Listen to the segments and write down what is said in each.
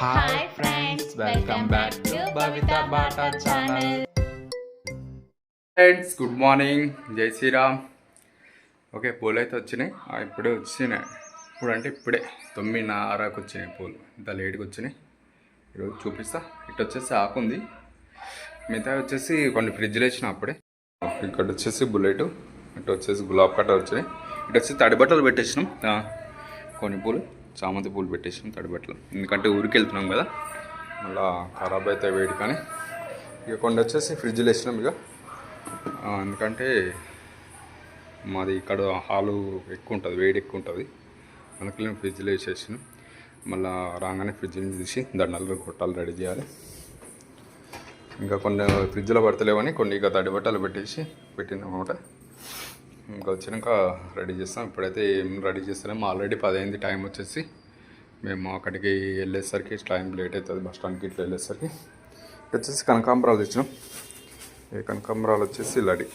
Hi friends welcome back to Bata channel friends good morning జై Shriram okay పూలు అయితే వచ్చినాయి. ఇప్పుడే వచ్చినాయి. ఇప్పుడు అంటే ఇప్పుడే తొమ్మిదిన్నరకు వచ్చినాయి పూలు. ఇంత లేట్గా వచ్చినాయి. ఈరోజు చూపిస్తా. ఇటు వచ్చేసి ఆకు ఉంది. మిగతా వచ్చేసి కొన్ని ఫ్రిడ్జ్లో వేసిన అప్పుడే. ఇక్కడ వచ్చేసి బుల్లెట్. ఇటు వచ్చేసి గులాబ్ కట్ట వచ్చినాయి. ఇటు వచ్చి తడి బట్టలు పెట్టేసినాం. కొన్ని పూలు. చామంతి పూలు పెట్టేసినాం తడిబెట్టలు. ఎందుకంటే ఊరికి వెళ్తున్నాం కదా మళ్ళీ ఖరాబ్ అయితే వేడి కానీ. ఇక కొన్ని వచ్చేసి ఫ్రిడ్జ్లో వేసినాం ఇక. ఎందుకంటే మాది ఇక్కడ హాలు ఎక్కువ ఉంటుంది వేడి ఎక్కువ ఉంటుంది అందుకని నేను ఫ్రిడ్జ్లో వేసేసాను. మళ్ళీ రాగానే ఫ్రిడ్జ్ నుంచి తీసి దండలు గొట్టాలు రెడీ చేయాలి. ఇంకా కొన్ని ఫ్రిడ్జ్లో పడతలేవని కొన్ని ఇక తడి బట్టలు పెట్టేసి పెట్టినమాట ఇంకా వచ్చినాక రెడీ చేస్తాం. ఇప్పుడైతే ఏం రెడీ చేస్తామో ఆల్రెడీ పదైంది టైం వచ్చేసి మేము అక్కడికి వెళ్ళేసరికి టైం లేట్ అవుతుంది బస్ స్టాండ్కి ఇట్లా వెళ్ళేసరికి వచ్చేసి కనకాంబరాలు తెచ్చినాం. ఈ కనకాంబరాలు వచ్చేసి లడి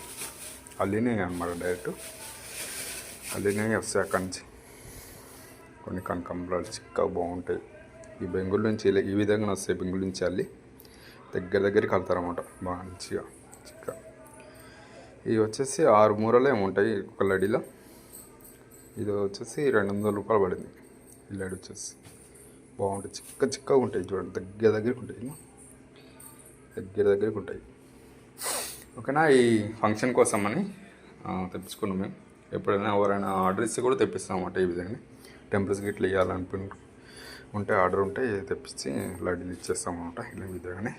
అల్లినే అనమాట డైరెక్ట్ అల్లినే వస్తాయి అక్కడి నుంచి. కొన్ని కనకాంబరాలు చిక్కగా బాగుంటాయి. ఈ బెంగుళూరు నుంచి ఇలా ఈ విధంగా వస్తాయి. బెంగుళూరు నుంచి అల్లి దగ్గర దగ్గరికి కలుతారన్నమాట బాగా మంచిగా చిక్క. ఇవి వచ్చేసి ఆరు మూరలు ఉంటాయి ఒక లడిలో. ఇది వచ్చేసి రెండు వందల రూపాయలు పడింది. ఈ లడి వచ్చేసి బాగుంటాయి. చిక్క చిక్కగా ఉంటాయి చూడండి. దగ్గర దగ్గరికి ఉంటాయి. దగ్గర దగ్గరికి ఉంటాయి. ఓకేనా? ఈ ఫంక్షన్ కోసం అని తెప్పించుకున్నాం మేము. ఎప్పుడైనా ఎవరైనా ఆర్డర్ ఇస్తే కూడా తెప్పిస్తాం అన్నమాట ఈ విధంగా. టెంపుల్స్ ఇట్లా ఇవ్వాలనుకుని ఉంటే ఆర్డర్ ఉంటే తెప్పించి లడ్డీలు ఇచ్చేస్తాం అన్నమాట ఇలా విధంగానే.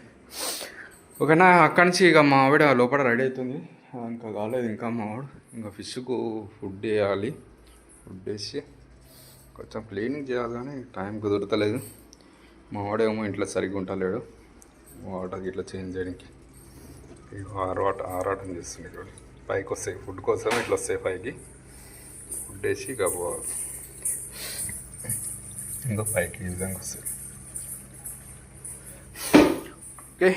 ఓకేనా? అక్కడి నుంచి ఇక మా ఆవిడ లోపల రెడీ అవుతుంది. ఇంకా కాలేదు ఇంకా మా ఇంకా ఫిష్కు ఫుడ్ వేయాలి. ఫుడ్ వేసి కొంచెం క్లీనింగ్ చేయాలి కానీ టైం కుదరతలేదు. మా వాడేమో ఇంట్లో సరిగ్గా ఉంటలేడు వాటర్ ఇట్లా చేంజ్ చేయడానికి ఆరాట ఆరాటం చేస్తుంది ఇక్కడ పైకి వస్తాయి ఫుడ్ కోసం ఇట్లా వస్తాయి పైకి. ఫుడ్ వేసి ఇక పోవాలి. పైకి ఈ విధంగా వస్తాయి ఓకే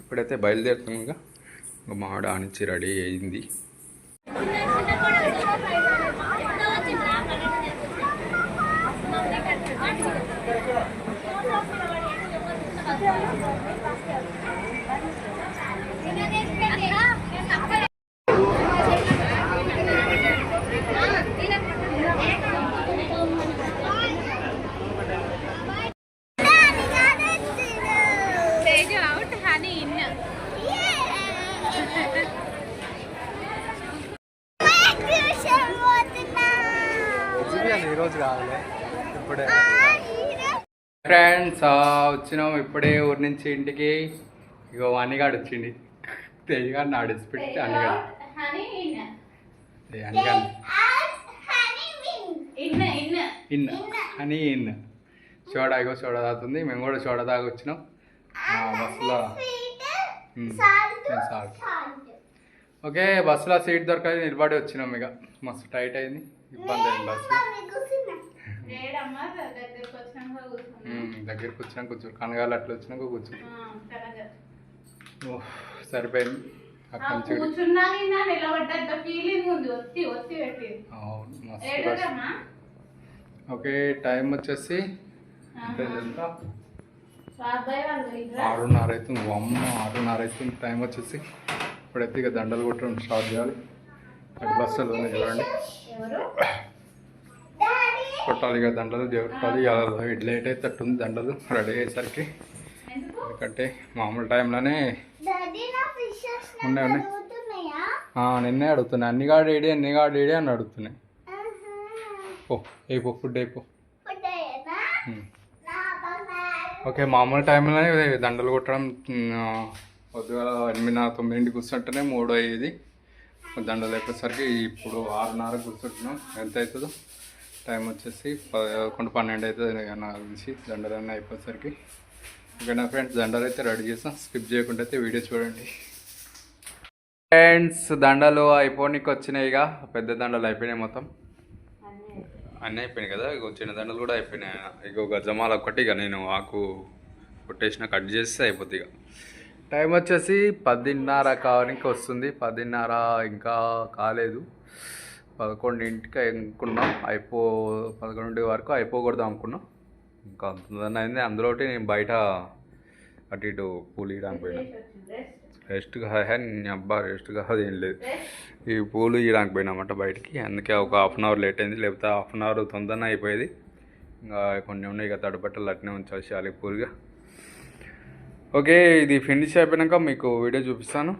ఇప్పుడైతే బయలుదేరుతున్నాం ఇంకా. ఇంకా రెడీ అయింది. Stage ఈరోజు కావాలి. ఇప్పుడే. ఫ్రెండ్స్ వచ్చినాం ఇప్పుడే ఊరి నుంచి ఇంటికి. ఇగో అన్నిగాడు వచ్చింది తెయ్యగాడు నాడు పెట్టి అన్నిగాడు Honey in. ఏ అన్నిగాడు In, in. ఇన్ అని ఇన్ సోడా ఇగో సోడా తాగుతుంది. మేము కూడా సోడా తాగి వచ్చినాం. ఆ, బస్సులో. నేను సాల్ట్. ఓకే బస్సులో సీట్ దొరకదు నిలబడి వచ్చినాం ఇక మస్తు టైట్ అయింది. ఇబ్బంది అయింది బస్సు దగ్గరికి వచ్చినా కూర్చో. కనగాలి అట్లా వచ్చినాక కూర్చో. సరిపోయింది. ఓకే టైం వచ్చేసి? ఆరున్నర అవుతుంది. అమ్మ ఆరున్నర అవుతుంది. టైం వచ్చేసి ఇప్పుడైతే ఇక దండలు కొట్టడం స్టార్ట్ చేయాలి. బస్సులు ఉన్నాయి చూడండి కొట్టాలి ఇక దండలు కొట్టాలి. ఇక లేట్ అవుతుంది దండలు రెడీ అయ్యేసరికి. ఎందుకు? ఎందుకంటే మామూలు టైంలోనే ఉన్నాయి ఉన్నాయి. నిన్నే అడుగుతున్నాయి. అన్ని కాడు ఏడి అన్ని కాడు ఏడి అని అడుగుతున్నాయి. ఓ అయిపో ఫుడ్ అయిపో. ఓకే మామూలు టైంలోనే దండలు కొట్టడం పొద్దుగా ఎనిమిది తొమ్మిదింటికి కూర్చుంటేనే మూడు అయ్యేది దండలు అయిపోయేసరికి ఇప్పుడు ఆరున్నర కూర్చుంటున్నాం. ఎంత అవుతుందో? టైం వచ్చేసి పదకొండు పన్నెండు అవుతుంది నాకు తెలిసి దండలన్నీ అయిపోయేసరికి. ఓకే నా ఫ్రెండ్స్ దండలు అయితే రెడీ చేస్తాం స్కిప్ చేయకుండా అయితే వీడియో చూడండి. ఫ్రెండ్స్ దండలు అయిపోయినకి వచ్చినాయి ఇక. పెద్ద దండలు అయిపోయినాయి మొత్తం. అన్నీ అయిపోయినాయి కదా? ఇక చిన్న దండలు కూడా అయిపోయినాయి. ఇక గజమాల ఒకటి ఇక నేను ఆకు కొట్టేసిన కట్ చేస్తే అయిపోద్ది ఇక. టైం వచ్చేసి పదిన్నర కానికి వస్తుంది. పదిన్నర ఇంకా కాలేదు. పదకొండింటికి అనుకున్నాం. అయిపో పదకొండింటి వరకు అయిపోకూడదు అనుకున్నాం. ఇంకా అంత అయింది. అందులో నేను బయట అటు ఇటు పూలు ఇవ్వడానికి పోయినా. రెస్ట్ కాదు నీ అబ్బా రెస్ట్ కాదు ఏం లేదు. ఈ పూలు ఇవ్వడానికి పోయినామంట బయటికి. అందుకే ఒక హాఫ్ అన్ అవర్ లేట్ అయింది. లేకపోతే హాఫ్ అన్ అవర్ తొందరనే అయిపోయేది. ఇంకా కొన్ని ఉన్నాయి ఇక తడబట్టలు అట్నే ఉంచాలి అలాగే పూలుగా. ఓకే ఇది ఫినిష్ అయిపోయాక మీకు వీడియో చూపిస్తాను.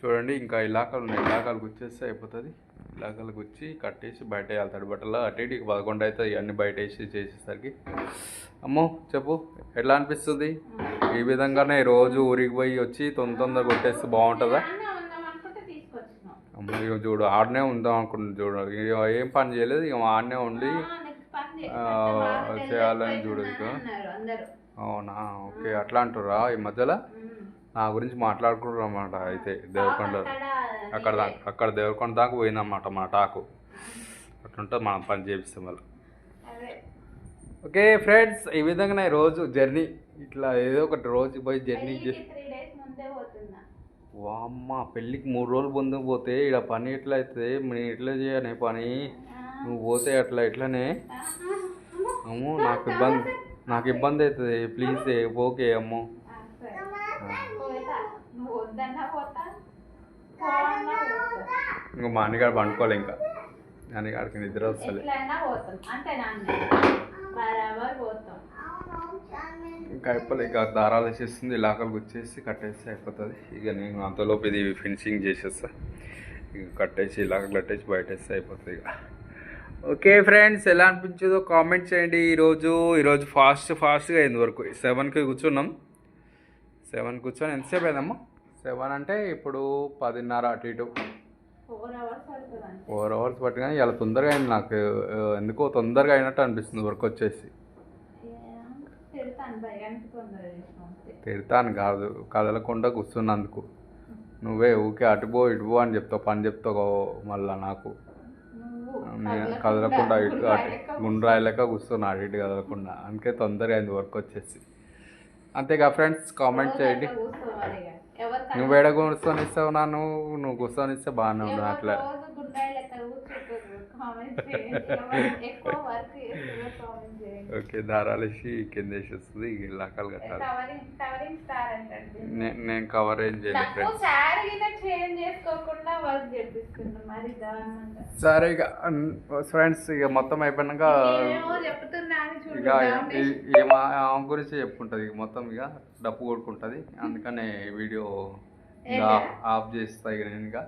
చూడండి ఇంకా ఇలాకాలు ఉన్నాయి. ఇలాకాలకు వచ్చేస్తే అయిపోతుంది. ఇలాకాలకు వచ్చి కట్టేసి బయట వేయాలి తడిబట్టలు అటు ఇటు పదకొండు అవుతుంది ఇవన్నీ బయట వేసి చేసేసరికి. అమ్మో చెప్పు ఎట్లా అనిపిస్తుంది? ఈ విధంగానే రోజు ఊరికి పోయి వచ్చి తొందర తొందర కొట్టేస్తే బాగుంటుందా? అమ్మ ఇక చూడు ఆడనే ఉందాం అనుకుంటున్నాను చూడు. ఇక ఏం పని చేయలేదు. ఇక ఆడనే ఉండి చేయాలని చూడు ఇక. అవునా? ఓకే అట్లా అంటుర్రా ఈ మధ్యలో. నా గురించి మాట్లాడుకుంటారు అన్నమాట అయితే దేవరకొండ అక్కడ దాకా అక్కడ దేవరకొండ దాకా పోయిందన్నమాట మా టాకు. అట్లుంటుంది మనం పని చేపిస్తాం అదే. ఓకే ఫ్రెండ్స్ ఈ విధంగా రోజు జర్నీ ఇట్లా ఏదో ఒకటి రోజు పోయి జర్నీ చేసి వామ్మ పెళ్ళికి మూడు రోజులు ముందు పోతే ఇక్కడ పని ఎట్లా అవుతుంది నేను ఎట్లా చేయనే పని? నువ్వు పోతే అట్లా ఎట్లనే. అమ్మో. నాకు ఇబ్బంది. నాకు ఇబ్బంది అవుతుంది. ప్లీజ్ ఓకే అమ్మో. ఇంకా మా అన్నగాడు పండుకోవాలి ఇంకా. అన్నగాడికి నిద్ర వస్తలే. ఇంకా అయిపోలే ఇక దారాలు వేసేస్తుంది ఇలాకలు గుచ్చేసి కట్టేసి అయిపోతుంది. ఇక నేను అంతలోపు ఇది ఫినిషింగ్ చేసేస్తా. ఇక కట్టేసి ఇలాగ కట్టేసి బయటేస్తే అయిపోతుంది ఇక. ఓకే ఫ్రెండ్స్ ఎలా అనిపించిందో కామెంట్ చేయండి. ఈరోజు ఈరోజు ఫాస్ట్ ఫాస్ట్గా అయింది వరకు. సెవెన్కి కూర్చున్నాం. సెవెన్ కూర్చొని ఎంతసేపు అయిందమ్మా? సెవెన్ అంటే ఇప్పుడు పదిన్నర అటు ఇటు. ఫోర్ అవర్స్ పట్టినా ఇలా తొందరగా అయింది నాకు. ఎందుకో తొందరగా అయినట్టు అనిపిస్తుంది వర్క్ వచ్చేసి. తిడతాను కాదు కదలకుండా కూర్చున్నందుకు. నువ్వే ఊకే అటుపో ఇటుపో అని చెప్తావు పని చెప్తావు మళ్ళా నాకు. కదలకుండా ఇటు అటు గుండ్రాయి లెక్క కూర్చున్నా అటు ఇటు కదలకుండా. అందుకే తొందరగా అయింది వర్క్ వచ్చేసి. అంతేగా ఫ్రెండ్స్ కామెంట్ చేయండి. నువ్వు ఎడ కూర్చొని ఇస్తావు నన్ను? నువ్వు కూర్చొని ఇస్తే బాగానే ఎవరు అట్లా రోజు గుండాయి లెక్క కూర్చుంటారు కామెంట్ చేయండి ఎవరు ఎక్కువ వర్క్ చేస్తారో కామెంట్ చేయండి ఓకే దారాలు వేసి కింద వేసేస్తుంది ఇలాకాలు కట్టాలి నేను కవర్ ఏం చేయలేదు సరే ఇక ఫ్రెండ్స్ ఇక మొత్తం అయిపోయినాక ఏమో చెప్తున్నాను చూడు ఇక ఆమె గురించి చెప్పుకుంటుంది ఇక మొత్తం ఇక డప్పు కొడుకుంటుంది అందుకనే వీడియో ఆఫ్ చేస్తా ఇక నేను ఇక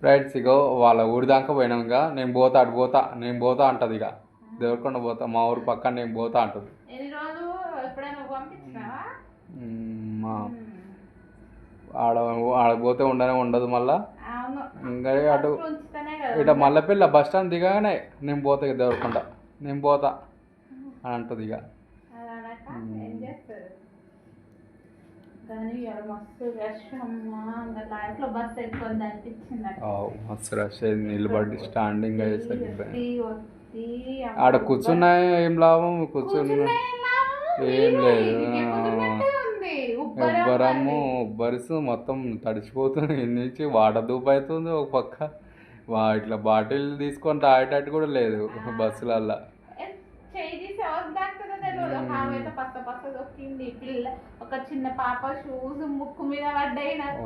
ఫ్రెండ్స్ ఇక వాళ్ళ ఊరి దాకా పోయినాం ఇక నేను పోతా అటు పోతా నేను పోతా అంటది ఇక దేవరకొండ పోతా మా ఊరు పక్కన నేను పోతా అంటది. మా ఆడ ఆడ పోతే ఉండనే ఉండదు మళ్ళా. ఇంకా అటు ఇట మల్లెపిల్ల బస్ స్టాండ్ దిగగానే నేను పోతా ఇక దేవరకొండ. నేను పోతా అని అంటది ఇక. కానీ మస్తు రష్ అమ్మా ఇంకా లైఫ్లో బస్ ఎక్కువ అనిపించింది నాకు. ఆ, మస్తు రష్ అయింది నిలబడి స్టాండింగ్ అయ్యేసరికి. ఆడ కూర్చున్నా ఏం లాభం కూర్చున్నా ఏం లేదు. ఉబ్బరము. ఉబ్బరిస్తూ మొత్తం తడిచిపోతుంది నుంచి వాటర్ దూపు అవుతుంది ఒక పక్క వా ఇట్లా బాటిల్ తీసుకొని తాగేటట్టు కూడా లేదు బస్సులల్లో ఏ, చెయ్యి తీసి ఎవరికి తెలియదు ఒక ఆమె అయితే దొక్కింది పిల్ల ఒక చిన్న పాప షూస్ ముక్కు మీద పడ్డాయి నాకు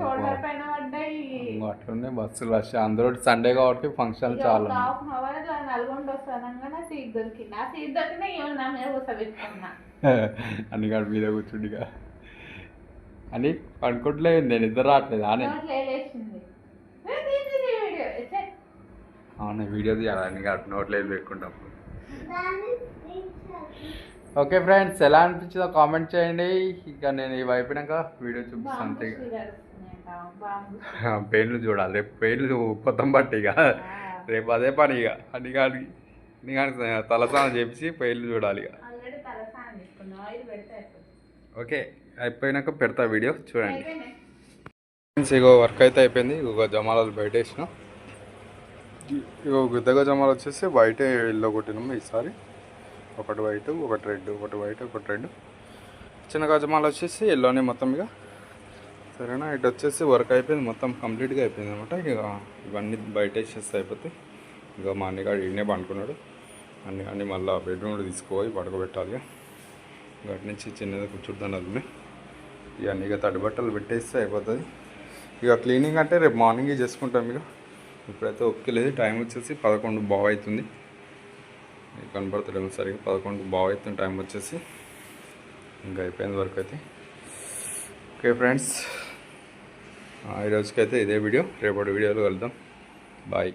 షోల్డర్ పైన పడ్డాయి. అట్లనే బస్సులు రష్ అందులో సండే కాబట్టి ఫంక్షన్ చాలా. హాఫ్ అవర్ అట్లా నల్గొండ వస్తానంగా సీట్ దొరికింది. ఆ సీట్ దొరికినా ఏమో నా మీద కూర్చోబెట్టుకున్నా అన్ని కాడ మీద కూర్చుండిగా అని పనుకుంటలేదు నేను ఇద్దరు రావట్లేదు ఆనే. అవును వీడియో తీయాలి అన్ని కాడ నోట్లో పెట్టుకుంటాం ఓకే ఫ్రెండ్స్ ఎలా అనిపించిందో కామెంట్ చేయండి. ఇక నేను ఇవి అయిపోయినాక వీడియో చూపిస్తాను పెయిన్లు చూడాలి. రేపు పెయిన్లు కొత్తం బట్టి ఇక. రేపు అదే పని ఇక. అన్ని కాడికి అన్ని కాడికి తలస్నానం చేపించి పెయిన్లు చూడాలి ఇక. తలసానం. ఓకే అయిపోయినాక పెడతా వీడియో చూడండి. ఫ్రెండ్స్ ఇగో వర్క్ అయితే అయిపోయింది. ఇగో జమాలాలు బయట వేసిన ఇగో గుద్దగా జమాలు వచ్చేసి వైటే ఎల్లో కొట్టినాము ఈసారి. ఒకటి వైట్ ఒకటి రెడ్ ఒకటి వైట్ ఒకటి రెడ్ చిన్న గజమాలు వచ్చేసి ఎల్లోనే మొత్తం ఇక సరేనా? ఇటు వచ్చేసి వర్క్ అయిపోయింది మొత్తం కంప్లీట్గా అయిపోయింది అనమాట. ఇక ఇవన్నీ బయట వేసేస్తే అయిపోతాయి. ఇక మా అన్నగాడు ఈయనే పండుకున్నాడు. అన్ని అన్ని మళ్ళీ బెడ్రూమ్లో తీసుకుపోయి పడుకోబెట్టాలి ఇక. అటు నుంచి చిన్నది కూర్చుంటాను అది ఇక అన్ని ఇక తడి బట్టలు పెట్టేస్తే అయిపోతుంది. ఇక క్లీనింగ్ అంటే రేపు మార్నింగే చేసుకుంటాం ఇక ఇప్పుడైతే ఒక్కలేదు లేదు. టైం వచ్చేసి పదకొండు బావ్ అవుతుంది కనపడతలేము సరిగ్గా పదకొండు బాగుతుంది అవుతుంది టైం వచ్చేసి. ఇంకా అయిపోయింది వరకు అయితే. ఓకే ఫ్రెండ్స్ ఈరోజుకైతే ఇదే వీడియో. రేపటి వీడియోలో కలుద్దాం. బాయ్.